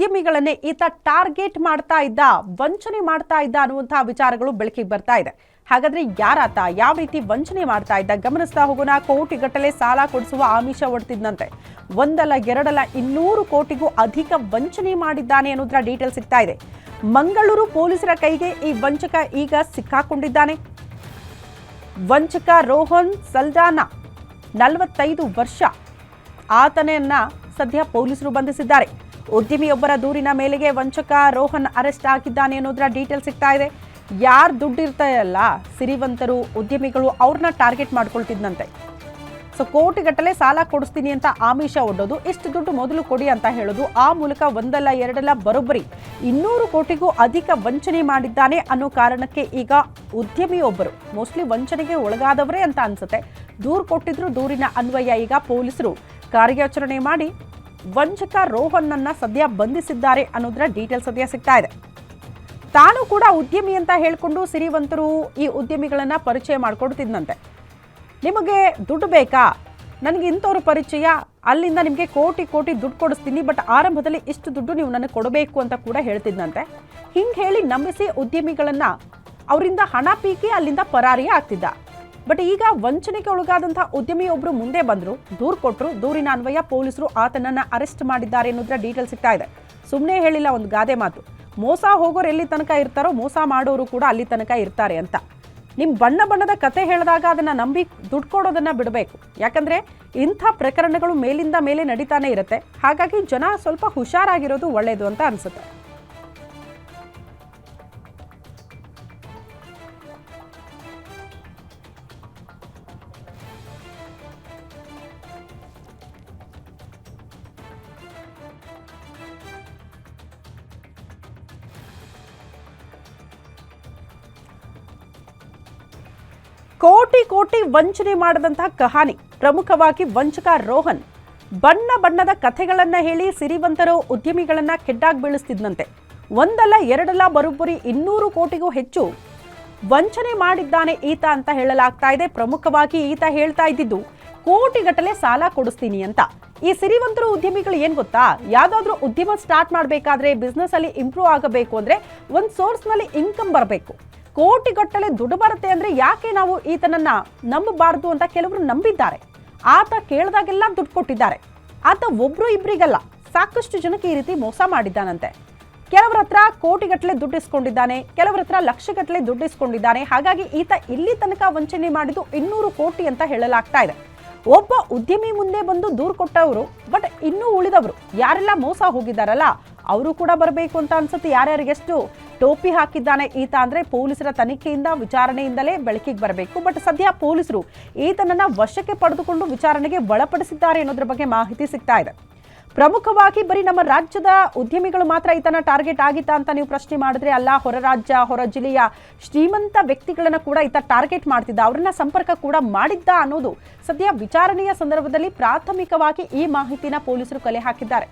ಉದ್ಯಮಿಗಳನ್ನೇ ಈತ ಟಾರ್ಗೆಟ್ ಮಾಡ್ತಾ ಇದ್ದ, ವಂಚನೆ ಮಾಡ್ತಾ ಇದ್ದ ಅನ್ನುವಂತಹ ವಿಚಾರಗಳು ಬೆಳಕಿಗೆ ಬರ್ತಾ ಇದೆ. ಹಾಗಾದ್ರೆ ಯಾರಾತ ಯಾವ ರೀತಿ ವಂಚನೆ ಮಾಡ್ತಾ ಇದ್ದ? ಗಮನಿಸ್ತಾ ಹೋಗೋಣ. ಕೋಟಿಗಟ್ಟಲೆ ಸಾಲ ಕೊಡಿಸುವ ಆಮಿಷ ಹೊಡ್ತಿದ್ದಂತೆ ಒಂದಲ್ಲ, ಎರಡಲ್ಲ, ಇನ್ನೂರು ಕೋಟಿಗೂ ಅಧಿಕ ವಂಚನೆ ಮಾಡಿದ್ದಾನೆ ಅನ್ನೋದ್ರ ಡೀಟೇಲ್ ಸಿಗ್ತಾ ಇದೆ. ಮಂಗಳೂರು ಪೊಲೀಸರ ಕೈಗೆ ಈ ವಂಚಕ ಈಗ ಸಿಕ್ಕಾಕೊಂಡಿದ್ದಾನೆ. ವಂಚಕ ರೋಹನ್ ಸಲ್ದಾನ ನಲವತ್ತೈದು ವರ್ಷ. ಆತನನ್ನ ಸದ್ಯ ಪೊಲೀಸರು ಬಂಧಿಸಿದ್ದಾರೆ. ಉದ್ಯಮಿಯೊಬ್ಬರ ದೂರಿನ ಮೇಲೆಗೆ ವಂಚಕ ರೋಹನ್ ಅರೆಸ್ಟ್ ಆಗಿದ್ದಾನೆ ಅನ್ನೋದರ ಡೀಟೇಲ್ ಸಿಗ್ತಾ ಇದೆ. ಯಾರು ದುಡ್ಡಿರ್ತಾರಲ್ಲ ಸಿರಿವಂತರು ಉದ್ಯಮಿಗಳು ಅವ್ರನ್ನ ಟಾರ್ಗೆಟ್ ಮಾಡ್ಕೊಳ್ತಿದ್ದಂತೆ ಸೊ ಕೋಟಿಗಟ್ಟಲೆ ಸಾಲ ಕೊಡಿಸ್ತೀನಿ ಅಂತ ಆಮಿಷ ಒಡ್ಡೋದು, ಇಷ್ಟು ದುಡ್ಡು ಮೊದಲು ಕೊಡಿ ಅಂತ ಹೇಳೋದು, ಆ ಮೂಲಕ ಒಂದಲ್ಲ ಎರಡಲ್ಲ ಬರೋಬ್ಬರಿ. ಇನ್ನೂರು ಕೋಟಿಗೂ ಅಧಿಕ ವಂಚನೆ ಮಾಡಿದ್ದಾನೆ ಅನ್ನೋ ಕಾರಣಕ್ಕೆ ಈಗ ಉದ್ಯಮಿಯೊಬ್ಬರು ಮೋಸ್ಟ್ಲಿ ವಂಚನೆಗೆ ಒಳಗಾದವರೇ ಅಂತ ಅನ್ಸುತ್ತೆ. ದೂರು ಕೊಟ್ಟಿದ್ರು ದೂರಿನ ಅನ್ವಯ ಈಗ ಪೊಲೀಸರು. ಕಾರ್ಯಾಚರಣೆ ಮಾಡಿ ವಂಚಕ ರೋಹನ್ನನ್ನ ಸದ್ಯ ಬಂಧಿಸಿದ್ದಾರೆ ಅನ್ನೋದರ ಡೀಟೇಲ್ ಸದ್ಯ ಸಿಗ್ತಾ ಇದೆ. ತಾನು ಕೂಡ ಉದ್ಯಮಿ ಅಂತ ಹೇಳಿಕೊಂಡು ಸಿರಿವಂತರು ಈ ಉದ್ಯಮಿಗಳನ್ನ ಪರಿಚಯ ಮಾಡಿಕೊಡ್ತಿದ್ದಂತೆ ನಿಮಗೆ ದುಡ್ಡು ಬೇಕಾ? ನನಗೆ ಇಂಥವ್ರು ಪರಿಚಯ. ಅಲ್ಲಿಂದ ನಿಮಗೆ ಕೋಟಿ ಕೋಟಿ ದುಡ್ಡು ಕೊಡಿಸ್ತೀನಿ, ಬಟ್ ಆರಂಭದಲ್ಲಿ ಇಷ್ಟು ದುಡ್ಡು ನೀವು ನನಗೆ ಕೊಡಬೇಕು ಅಂತ ಕೂಡ ಹೇಳ್ತಿದ್ದಂತೆ ಹಿಂಗೆ ಹೇಳಿ ನಂಬಿಸಿ ಉದ್ಯಮಿಗಳನ್ನು ಅವರಿಂದ ಹಣ ಪೀಕಿ ಅಲ್ಲಿಂದ ಪರಾರಿಯೇ ಆಗ್ತಿದ್ದ ಬಟ್ ಈಗ ವಂಚನೆಗೆ ಒಳಗಾದಂತಹ ಉದ್ಯಮಿಯೊಬ್ಬರು ಮುಂದೆ ಬಂದರು, ದೂರು ಕೊಟ್ಟರು ದೂರಿನ ಅನ್ವಯ ಪೊಲೀಸರು ಆತನನ್ನ ಅರೆಸ್ಟ್ ಮಾಡಿದ್ದಾರೆ ಅನ್ನೋದ್ರ ಡೀಟೇಲ್ ಸಿಗ್ತಾ ಇದೆ. ಸುಮ್ಮನೆ ಹೇಳಿಲ್ಲ ಒಂದು ಗಾದೆ ಮಾತು. ಮೋಸ ಹೋಗೋರು ಎಲ್ಲಿ ತನಕ ಇರ್ತಾರೋ ಮೋಸ ಮಾಡೋರು ಕೂಡ ಅಲ್ಲಿ ತನಕ ಇರ್ತಾರೆ ಅಂತ. ನಿಮ್ಮ ಬಣ್ಣ ಬಣ್ಣದ ಕತೆ ಹೇಳಿದಾಗ ಅದನ್ನ ನಂಬಿ ದುಡ್ಡು ಕೊಡೋದನ್ನ ಬಿಡಬೇಕು. ಯಾಕಂದ್ರೆ ಇಂಥ ಪ್ರಕರಣಗಳು ಮೇಲಿಂದ ಮೇಲೆ ನಡೀತಾನೆ ಇರುತ್ತೆ. ಹಾಗಾಗಿ ಜನ ಸ್ವಲ್ಪ ಹುಷಾರಾಗಿರೋದು ಒಳ್ಳೆಯದು ಅಂತ ಅನ್ಸುತ್ತೆ. ಕೋಟಿ ಕೋಟಿ ವಂಚನೆ ಮಾಡದಂತಹ ಕಹಾನಿ. ಪ್ರಮುಖವಾಗಿ ವಂಚಕ ರೋಹನ್. ಬಣ್ಣ ಬಣ್ಣದ ಕಥೆಗಳನ್ನ ಹೇಳಿ ಸಿರಿವಂತರು ಉದ್ಯಮಿಗಳನ್ನ ಕೆಡ್ಡಾಗಿ ಬೀಳಿಸ್ತಿದ್ದಂತೆ ಒಂದಲ್ಲ ಎರಡಲ್ಲ ಬರೋಬ್ಬರಿ ಇನ್ನೂರು ಕೋಟಿಗೂ ಹೆಚ್ಚು ವಂಚನೆ ಮಾಡಿದ್ದಾನೆ ಈತ ಅಂತ ಹೇಳಲಾಗ್ತಾ ಇದೆ. ಪ್ರಮುಖವಾಗಿ ಈತ ಹೇಳ್ತಾ ಇದ್ದಿದ್ದು, ಕೋಟಿಗಟ್ಟಲೆ ಸಾಲ ಕೊಡಿಸ್ತೀನಿ ಅಂತ. ಈ ಸಿರಿವಂತರು ಉದ್ಯಮಿಗಳು ಏನ್ ಗೊತ್ತಾ? ಯಾವ್ದಾದ್ರು ಉದ್ಯಮ ಸ್ಟಾರ್ಟ್ ಮಾಡಬೇಕಾದ್ರೆ ಬಿಸ್ನೆಸ್ ಅಲ್ಲಿ ಇಂಪ್ರೂವ್ ಆಗಬೇಕು ಅಂದ್ರೆ ಒಂದು ಸೋರ್ಸ್ನಲ್ಲಿ ಇನ್ಕಮ್ ಬರಬೇಕು. ಕೋಟಿಗಟ್ಟಲೆ ದುಡ್ಡು ಬರುತ್ತೆ ಅಂದ್ರೆ ಯಾಕೆ ನಾವು ಈತನನ್ನ ನಂಬಬಾರದು ಅಂತ ಕೆಲವರು ನಂಬಿದ್ದಾರೆ. ಆತ ಕೇಳಿದಾಗೆಲ್ಲ ದುಡ್ಡು ಕೊಟ್ಟಿದ್ದಾರೆ. ಆತ ಒಬ್ರು ಇಬ್ರಿಗಲ್ಲ, ಸಾಕಷ್ಟು ಜನಕ್ಕೆ ಈ ರೀತಿ ಮೋಸ ಮಾಡಿದ್ದಾನಂತೆ. ಕೆಲವರ ಹತ್ರ ಕೋಟಿಗಟ್ಟಲೆ ದುಡ್ಡು ಇಸ್ಕೊಂಡಿದ್ದಾನೆ, ಕೆಲವರ ಹತ್ರ ಲಕ್ಷಗಟ್ಟಲೆ ದುಡ್ಡು ಇಸ್ಕೊಂಡಿದ್ದಾನೆ. ಹಾಗಾಗಿ ಈತ ಇಲ್ಲಿ ತನಕ ವಂಚನೆ ಮಾಡಿದ್ದು ಇನ್ನೂರು ಕೋಟಿ ಅಂತ ಹೇಳಲಾಗ್ತಾ ಇದೆ. ಒಬ್ಬ ಉದ್ಯಮಿ ಮುಂದೆ ಬಂದು ದೂರು ಕೊಟ್ಟವರು, ಬಟ್ ಇನ್ನೂ ಉಳಿದವರು, ಯಾರೆಲ್ಲ ಮೋಸ ಹೋಗಿದ್ದಾರಲ್ಲ, ಅವರು ಕೂಡ ಬರಬೇಕು ಅಂತ ಅನ್ಸುತ್ತೆ. ಯಾರ್ಯಾರಿಗೆಷ್ಟು ಟೋಪಿ ಹಾಕಿದ್ದಾನೆ ಈತ ಅಂದ್ರೆ ಪೊಲೀಸರ ತನಿಖೆಯಿಂದ ವಿಚಾರಣೆಯಿಂದಲೇ ಬೆಳಕಿಗೆ ಬರಬೇಕು. ಬಟ್ ಸದ್ಯ ಪೊಲೀಸರು ಈತನನ್ನ ವಶಕ್ಕೆ ಪಡೆದುಕೊಂಡು ವಿಚಾರಣೆಗೆ ಒಳಪಡಿಸಿದ್ದಾರೆ ಅನ್ನೋದ್ರ ಬಗ್ಗೆ ಮಾಹಿತಿ ಸಿಗ್ತಾ ಇದೆ. ಪ್ರಮುಖವಾಗಿ ಬರೀ ನಮ್ಮ ರಾಜ್ಯದ ಉದ್ಯಮಿಗಳು ಮಾತ್ರ ಈತನ ಟಾರ್ಗೆಟ್ ಆಗಿತ್ತಾ ಅಂತ ನೀವು ಪ್ರಶ್ನೆ ಮಾಡಿದ್ರೆ ಅಲ್ಲ, ಹೊರ ರಾಜ್ಯ, ಹೊರ ಜಿಲ್ಲೆಯ ಶ್ರೀಮಂತ ವ್ಯಕ್ತಿಗಳನ್ನ ಕೂಡ ಈತ ಟಾರ್ಗೆಟ್ ಮಾಡ್ತಿದ್ದ, ಅವರನ್ನ ಸಂಪರ್ಕ ಕೂಡ ಮಾಡಿದ್ದ ಅನ್ನೋದು ಸದ್ಯ ವಿಚಾರಣೆಯ ಸಂದರ್ಭದಲ್ಲಿ ಪ್ರಾಥಮಿಕವಾಗಿ ಈ ಮಾಹಿತಿನ ಪೊಲೀಸರು ಕಲೆ ಹಾಕಿದ್ದಾರೆ.